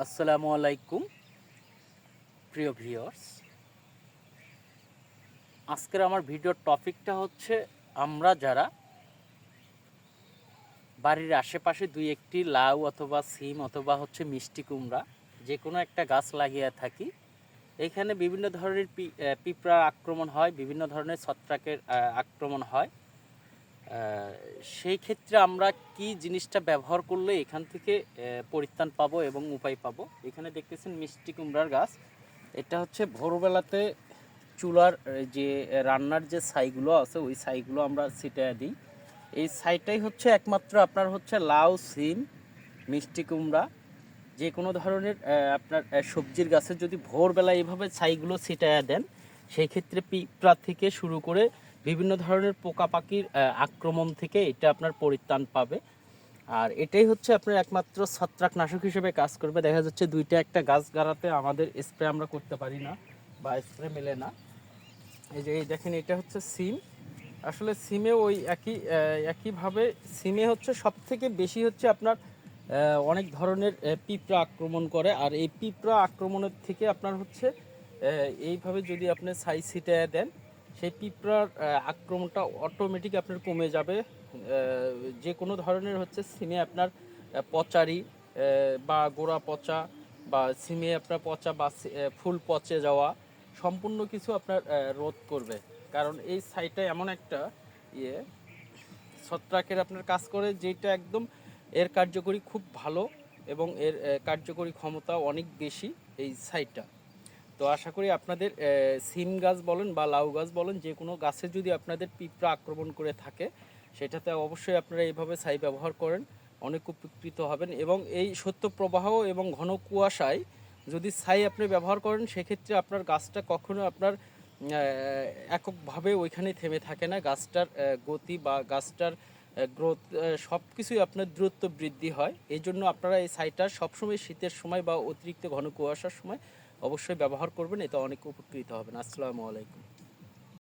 আসসালামু আলাইকুম প্রিয় ভিউয়ার্স। আজকের আমার ভিডিওর টপিকটা হচ্ছে আমরা যারা বাড়ির আশেপাশে দুই একটি লাউ অথবা সিম অথবা হচ্ছে মিষ্টি কুমড়া যে কোনো একটা গাছ লাগিয়ে থাকি এখানে বিভিন্ন ধরনের পি- আহ, আক্রমণ হয় বিভিন্ন ধরনের ছত্রাকের আক্রমণ হয়। সেই ক্ষেত্রে আমরা কি জিনিসটা ব্যবহার করলে এখান থেকে পরিত্রাণ পাবো এবং উপায় পাবো? এখানে দেখতেছেন মিষ্টি কুমড়ার গাছ। এটা হচ্ছে ভোরবেলাতে চুলার যে রান্নার যে ছাইগুলো আছে, ওই ছাইগুলো আমরা ছিটায় দিই। এই ছাইটাই হচ্ছে একমাত্র আপনার হচ্ছে লাউ, সিম, মিষ্টি কুমড়া, যে কোনো ধরনের আপনার সবজির গাছে যদি ভোরবেলা এইভাবে ছাইগুলো ছিটায় দেন সেই ক্ষেত্রে পিঁপড়া থেকে শুরু করে বিভিন্ন ধরনের পোকা পাখির আক্রমণ থেকে এটা আপনার পরিত্রাণ পাবে। আর এটাই হচ্ছে আপনার একমাত্র ছত্রাকনাশক হিসেবে কাজ করবে। দেখা যাচ্ছে দুইটা একটা গাছ গাড়াতে আমাদের স্প্রে আমরা করতে পারি না বা স্প্রে মেলে না। এই যে এই দেখেন, এটা হচ্ছে সিম। আসলে সিমে ওই একই একইভাবে সিমে হচ্ছে সব থেকে বেশি হচ্ছে আপনার অনেক ধরনের পিঁপড়া আক্রমণ করে। আর এই পিঁপড়া আক্রমণের থেকে আপনার হচ্ছে এইভাবে যদি আপনি সাই ছিটায় দেন সেই পিঁপড়ার আক্রমণটা অটোমেটিক আপনার কমে যাবে। যে কোনো ধরনের হচ্ছে সিমে আপনার পচারি বা গোড়া পচা, বা সিমে আপনার পচা বা ফুল পচে যাওয়া, সম্পূর্ণ কিছু আপনার রোধ করবে। কারণ এই সাইটটা এমন একটা ইয়ে ছত্রাকের আপনার কাজ করে যেটা একদম এর কার্যকরী খুব ভালো এবং এর কার্যকরী ক্ষমতা অনেক বেশি এই সাইটটা তো আশা করি আপনাদের সিম গাছ বলেন বা লাউ গাছ বলেন, যে কোনো গাছে যদি আপনাদের পিঁপড়া আক্রমণ করে থাকে, সেটাতে অবশ্যই আপনারা এইভাবে ছাই ব্যবহার করেন, অনেক উপকৃত হবেন এবং এই সত্য প্রবাহ এবং ঘন কুয়াশায় যদি ছাই আপনি ব্যবহার করেন, সেক্ষেত্রে আপনার গাছটা কখনো আপনার এককভাবে ওইখানে থেমে থাকে না। গাছটার গতি বা গাছটার গ্রোথ সব কিছুই আপনার দূরত্ব বৃদ্ধি হয়। এই জন্য আপনারা এই সাইটটা সবসময় শীতের সময় বা অতিরিক্ত ঘন কুয়াশার সময় অবশ্যই ব্যবহার করবেন। এতে অনেক উপকৃত হবেন। আসসালামু আলাইকুম।